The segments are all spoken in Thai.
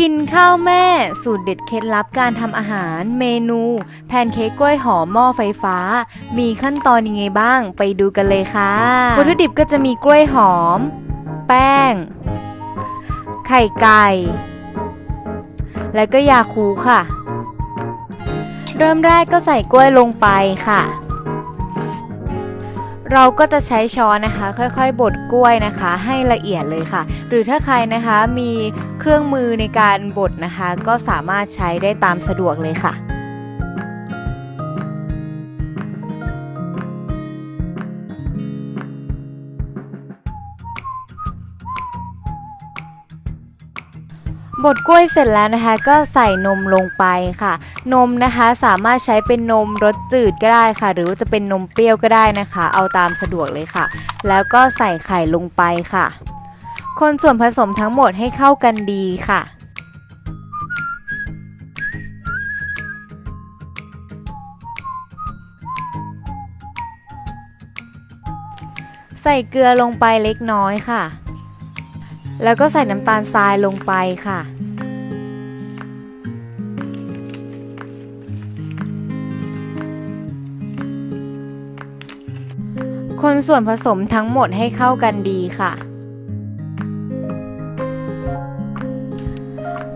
กินข้าวแม่สูตรเด็ดเคล็ดลับการทำอาหาร เมนู แพนเค้กกล้วยหอมหม้อไฟฟ้า มีขั้นตอนยังไงบ้าง ไปดูกันเลยค่ะ วัตถุดิบก็จะมีกล้วยหอม แป้ง ไข่ไก่ แล้วก็ยาคูค่ะ เริ่มแรกก็ใส่กล้วยลงไปค่ะ เราก็จะใช้ช้อนนะคะ ค่อยๆบดกล้วยนะคะ ให้ละเอียดเลยค่ะ หรือถ้าใครนะคะมีเครื่องมือในการบดนะคะ ก็สามารถใช้ได้ตามสะดวกเลยค่ะ บดกล้วยเสร็จแล้วนะคะก็ใส่นมลงไปค่ะ นมนะคะสามารถใช้เป็นนมรสจืดก็ได้ค่ะ หรือว่าจะเป็นนมเปรี้ยวก็ได้นะคะ เอาตามสะดวกเลยค่ะ แล้วก็ใส่ไข่ลงไปค่ะ คนส่วนผสมทั้งหมดให้เข้ากันดีค่ะใส่เกลือลงไปเล็กน้อยค่ะ แล้วก็ใส่น้ำตาลทรายลงไปค่ะ คนส่วนผสมทั้งหมดให้เข้ากันดีค่ะ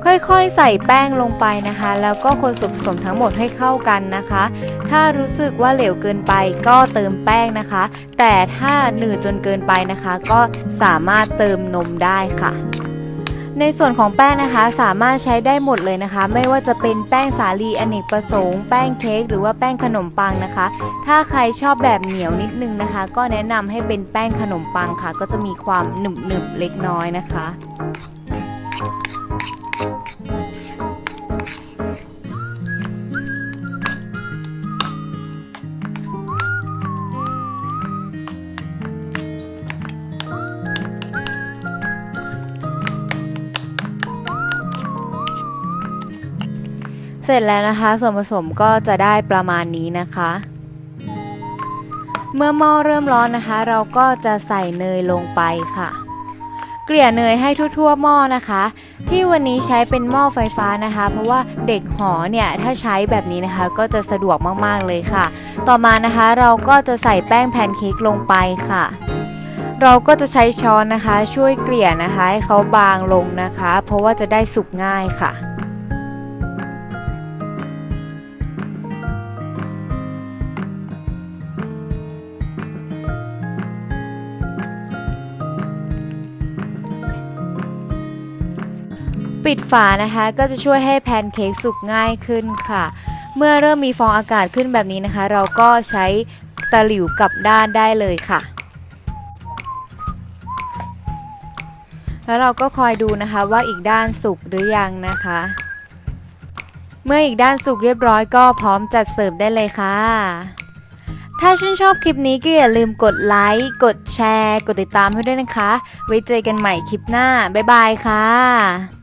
ค่อยๆ ใส่แป้งลงไปนะคะ แล้วก็คนส่วนผสมทั้งหมดให้เข้ากันนะคะ ถ้ารู้สึกว่าเหลวเกินไปก็เติมแป้งนะคะ แต่ถ้าหนืดจนเกินไปนะคะ ก็สามารถเติมนมได้ค่ะในส่วนของแป้งนะคะสามารถใช้ได้หมดเลยนะคะ ไม่ว่าจะเป็นแป้งสาลีอเนกประสงค์แป้งเค้กหรือว่าแป้งขนมปังนะคะ ถ้าใครชอบแบบเหนียวนิดนึงนะคะ ก็แนะนำให้เป็นแป้งขนมปังค่ะ ก็จะมีความหนึบๆเล็กน้อยนะคะ เสร็จแล้วนะคะ ส่วนผสมก็จะได้ประมาณนี้นะคะ เมื่อหม้อเริ่มร้อนนะคะ เราก็จะใส่เนยลงไปค่ะ เกลี่ยเนยให้ทั่วๆหม้อนะคะ ที่วันนี้ใช้เป็นหม้อไฟฟ้านะคะ เพราะว่าเด็กหอเนี่ยถ้าใช้แบบนี้นะคะก็จะสะดวกมากๆเลยค่ะ ต่อมานะคะเราก็จะใส่แป้งแพนเค้กลงไปค่ะเราก็จะใช้ช้อนนะคะช่วยเกลี่ยนะคะให้เขาบางลงนะคะ เพราะว่าจะได้สุกง่ายค่ะ ปิดฝานะคะ ก็จะช่วยให้แพนเค้กสุกง่ายขึ้นค่ะ เมื่อเริ่มมีฟองอากาศขึ้นแบบนี้นะคะ เราก็ใช้ตะหลิวกลับด้านได้เลยค่ะ แล้วเราก็คอยดูนะคะว่าอีกด้านสุกหรือยังนะคะ เมื่ออีกด้านสุกเรียบร้อยก็พร้อมจัดเสิร์ฟได้เลยค่ะ ถ้าชื่นชอบคลิปนี้ก็อย่าลืมกดไลค์ กดแชร์ กดติดตามให้ด้วยนะคะ ไว้เจอกันใหม่คลิปหน้า บ๊ายบายค่ะ